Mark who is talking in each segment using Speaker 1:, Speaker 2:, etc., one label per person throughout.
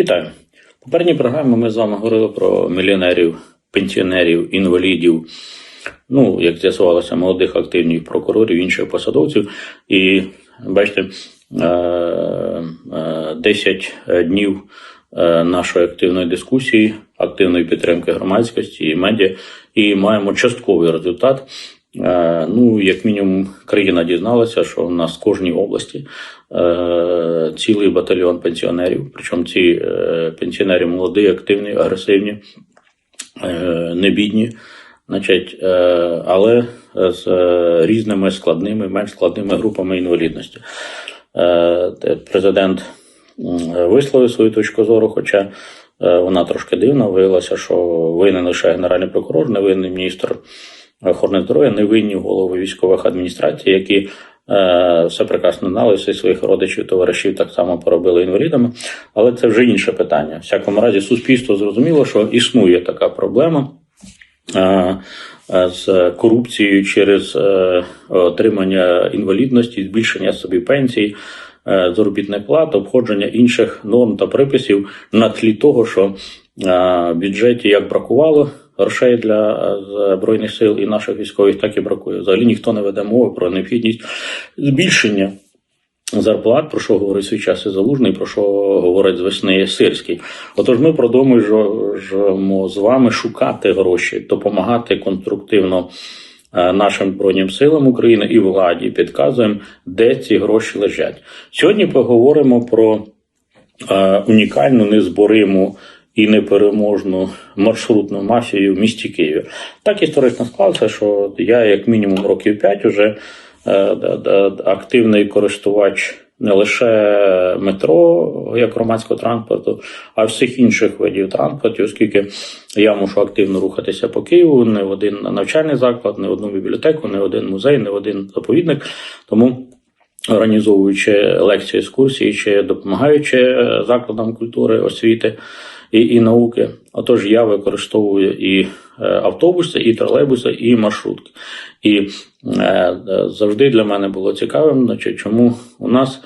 Speaker 1: Вітаю! В попередній програмі ми з вами говорили про мільйонерів, пенсіонерів, інвалідів, ну, як з'ясувалося, молодих активних прокурорів, інших посадовців. І бачите, е, е, 10 днів е, нашої активної дискусії, активної підтримки громадськості і медіа, і маємо частковий результат. Е, Ну, як мінімум, країна дізналася, що в нас в кожній області е, цілий батальйон пенсіонерів. Причому ці е, пенсіонери молоді, активні, агресивні, не бідні, значить, але з різними складними, менш складними групами інвалідності. Президент висловив свою точку зору, хоча вона трошки дивна. Виявилося, що винен лише генеральний прокурор, не винен міністр охорони здоров'я, не винні голови військових адміністрацій, які е, все прекрасно знали, всі своїх родичів, товаришів так само поробили інвалідами. Але це вже інше питання. В всякому разі, суспільство зрозуміло, що існує така проблема. е, е, З корупцією через е, отримання інвалідності, збільшення собі пенсій, е, заробітних плат, обходження інших норм та приписів на тлі того, що в бюджеті як бракувало грошей для е, збройних сил і наших військових, так і бракує. Взагалі ніхто не веде мови про необхідність збільшення зарплат, про що говорить свій час і залужний, про що говорить з весни Сирський. Отож, ми продовжуємо з вами шукати гроші, допомагати конструктивно е, нашим збройним силам України і владі. Підказуємо, де ці гроші лежать. Сьогодні поговоримо про е, унікальну, незбориму і непереможну маршрутну мафію в місті Києві. Так історично склалося, що я, як мінімум, років 5 уже е, активний користувач не лише метро як громадського транспорту, а всіх інших видів транспорту, оскільки я мушу активно рухатися по Києву, не в один навчальний заклад, не в одну бібліотеку, не в один музей, не в один заповідник. Тому організовуючи лекції, екскурсії чи допомагаючи закладам культури, освіти і, і науки. Отож, я використовую і е, автобуси, і тролейбуси, і маршрутки. І е, завжди для мене було цікавим, значить, чому у нас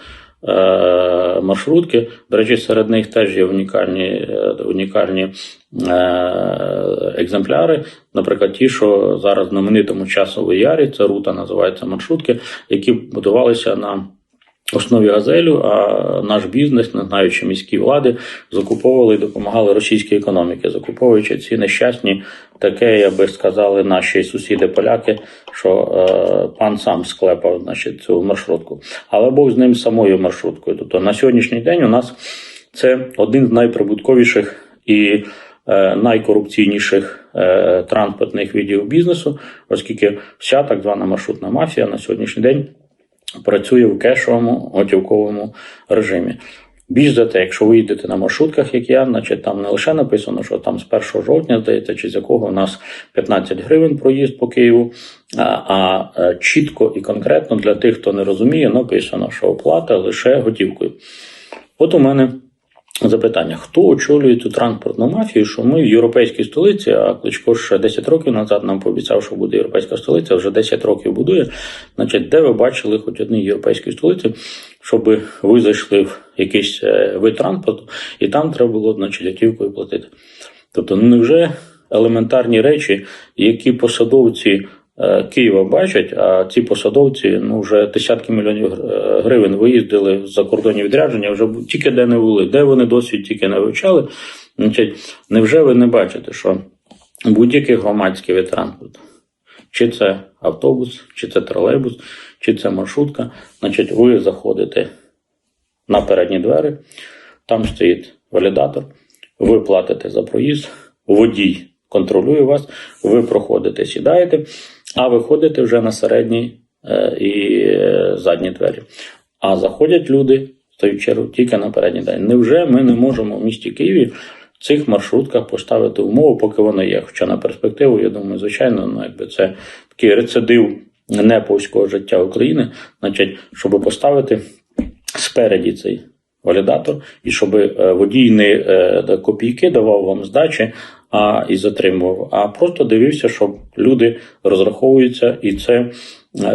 Speaker 1: е, маршрутки, до речі, серед них теж є унікальні, е, унікальні екземпляри. Наприклад, ті, що зараз знаменитому часовій ярі, це рута називається маршрутки, які будувалися на основі газелю, а наш бізнес, не знаючи міські влади, закуповували і допомагали російській економіці, закуповуючи ці нещасні, таке, я би сказали, наші сусіди поляки, що е, пан сам склепав значить, цю маршрутку. Але Бог з ним самою маршруткою. Тобто на сьогоднішній день у нас це один з найприбутковіших і е, найкорупційніших е, транспортних видів бізнесу, оскільки вся так звана маршрутна мафія на сьогоднішній день працює в кешовому готівковому режимі. Більш за те, якщо ви їдете на маршрутках, як я, значить там не лише написано, що там з 1 жовтня, здається, чи з якого у нас 15 гривень проїзд по Києву, а, а е, чітко і конкретно для тих, хто не розуміє, написано, що оплата лише готівкою. От у мене запитання: хто очолює цю транспортну мафію? Що ми в європейській столиці, а Кличко ще 10 років назад нам пообіцяв, що буде європейська столиця, вже 10 років будує. Значить, де ви бачили хоч одну європейську столиці, щоб ви зайшли в якийсь е, вид транспорту, і там треба було значить, готівкою платити. Тобто, ну невже елементарні речі, які посадовці Києва бачать, а ці посадовці ну вже десятки мільйонів гривень виїздили за кордонні відрядження, вже тільки де не були, де вони досвід тільки не вивчали. Значить, невже ви не бачите, що будь-який громадський вид транспорту, чи це автобус, чи це тролейбус, чи це маршрутка, значить, ви заходите на передні двері, там стоїть валідатор, ви платите за проїзд, водій контролює вас, ви проходите, сідаєте, а виходите вже на середні е, і е, задні двері. А заходять люди, в свою чергу, тільки на передній день. Невже ми не можемо в місті Києві в цих маршрутках поставити умову, поки воно є? Хоча на перспективу, я думаю, звичайно, ну, якби це такий рецидив неповського життя України, значить, щоб поставити спереді цей валідатор, і щоб е, водій не копійки давав вам здачі, а і затримував, а просто дивився, щоб люди розраховуються, і це е,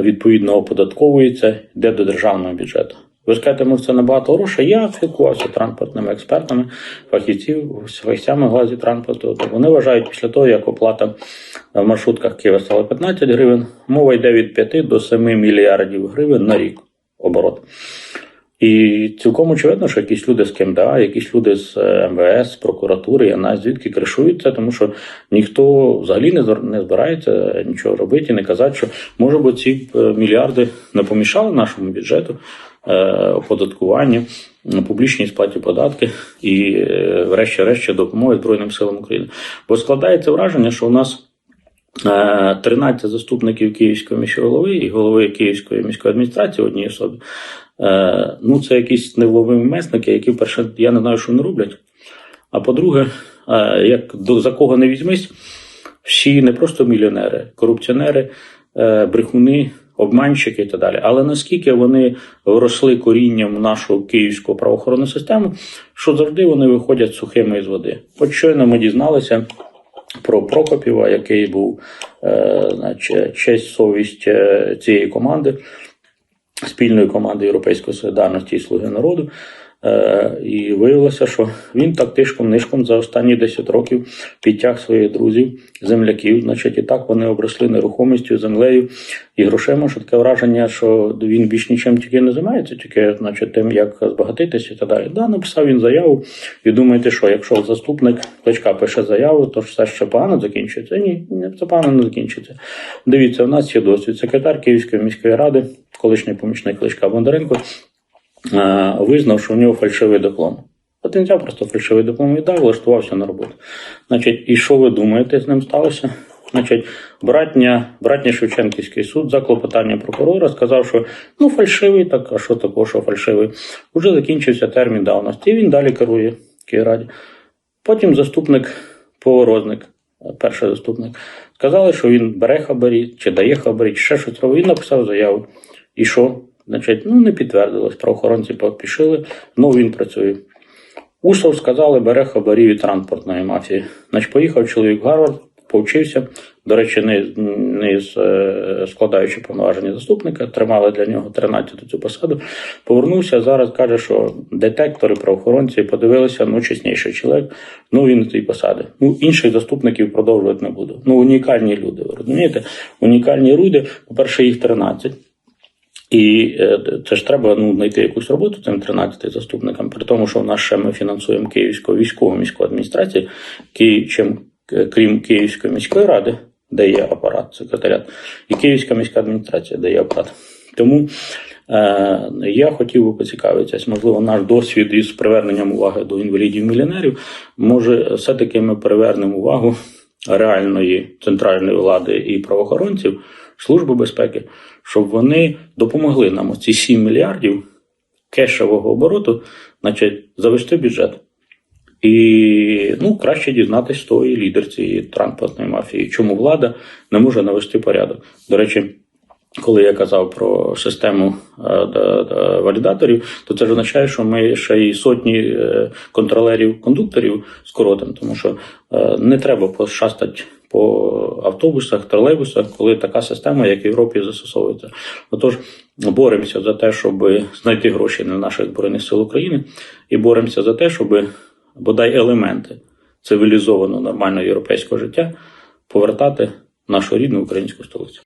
Speaker 1: відповідно оподатковується, йде до державного бюджету. Ви скажете, може, це набагато грошей. Я спілкувався транспортними експертами, фахівців, фахівцями в галузі транспорту. Вони вважають, після того, як оплата в маршрутках Києва стала 15 гривень, мова йде від 5 до 7 мільярдів гривень на рік оборот. І цілком очевидно, що якісь люди з КМДА, якісь люди з е, МВС, прокуратури, я знаю, звідки кришують це, тому що ніхто взагалі не не збирається нічого робити і не казати, що може бути ці е, мільярди не помішали нашому бюджету е, оподаткуванню, публічній сплаті податки і, врешті-решт, допомоги Збройним силам України. Бо складається враження, що у нас. Е, 13 заступників Київського міського голови і голови Київської міської адміністрації одній особі. Е, Ну, це якісь невловимі месники, які, перше, я не знаю, що вони роблять. А по-друге, е, як до за кого не візьмись, всі не просто мільйонери, корупціонери, е, брехуни, обманщики і так далі. Але наскільки вони вросли корінням в нашу київську правоохоронну систему, що завжди вони виходять сухими із води. От щойно ми дізналися про Прокопіва, який був е, значить, честь, совість е, цієї команди, спільної команди Європейської солідарності і Слуги народу. Е, і виявилося, що він так тишком-нишком за останні 10 років підтяг своїх друзів, земляків. Значить, і так вони обросли нерухомістю, землею і грошима. Що таке враження, що він більш нічим тільки не займається, тільки значить, тим, як збагатитися і так далі. Да, написав він заяву. І думаєте, що якщо заступник Кличка пише заяву, то все ще погано закінчується? Ні, це погано не закінчиться. Дивіться, у нас є досвід. Секретар Київської міської ради, колишній помічник Кличка Бондаренко, визнав, що у нього фальшивий диплом. От він взяв просто фальшивий диплом і дав, влаштувався на роботу. Значить, і що ви думаєте, з ним сталося? Значить, братня, братня Шевченківський суд за клопотання прокурора сказав, що ну фальшивий, так, а що такого, що фальшивий? Уже закінчився термін давності, і він далі керує Київраді. Потім заступник поворозник, перший заступник, сказали, що він бере хабарі, чи дає хабарі, чи ще щось робить. Він написав заяву. І що? Значить, ну не підтвердилось. Правоохоронці пішли, ну він працює. Усов сказали, бере хабарі від транспортної мафії. Значить, поїхав чоловік в Гарвард, повчився. До речі, не, не е, складаючи повноваження заступника, тримали для нього 13 цю посаду. Повернувся зараз, каже, що детектори, правоохоронці подивилися, ну чесніший чоловік, ну він цієї посади. Ну інших заступників продовжувати не буду. Ну унікальні люди, ви розумієте? Унікальні люди, по-перше, їх 13. І е, це ж треба ну, знайти якусь роботу цим 13 заступникам, при тому, що в нас ще ми фінансуємо Київську військову міську адміністрацію, чим е, крім Київської міської ради, де є апарат, секретаріат, і Київська міська адміністрація, де є апарат. Тому е, я хотів би поцікавитися, можливо, наш досвід із приверненням уваги до інвалідів-мільйонерів, може, все-таки ми привернемо увагу реальної центральної влади і правоохоронців, Служби безпеки, щоб вони допомогли нам оці 7 мільярдів кешевого обороту, значить, завести бюджет. І ну, краще дізнатися тої лідер цієї транспортної мафії, чому влада не може навести порядок. До речі, коли я казав про систему е, да- да, валідаторів, то це ж означає, що ми ще й сотні е, контролерів кондукторів скоротимо, тому що е, не треба пошастати по автобусах, тролейбусах, коли така система, як в Європі, застосовується. Отож, боремося за те, щоб знайти гроші на наших збройних сил України, і боремося за те, щоб бодай елементи цивілізованого нормального європейського життя повертати в нашу рідну українську столицю.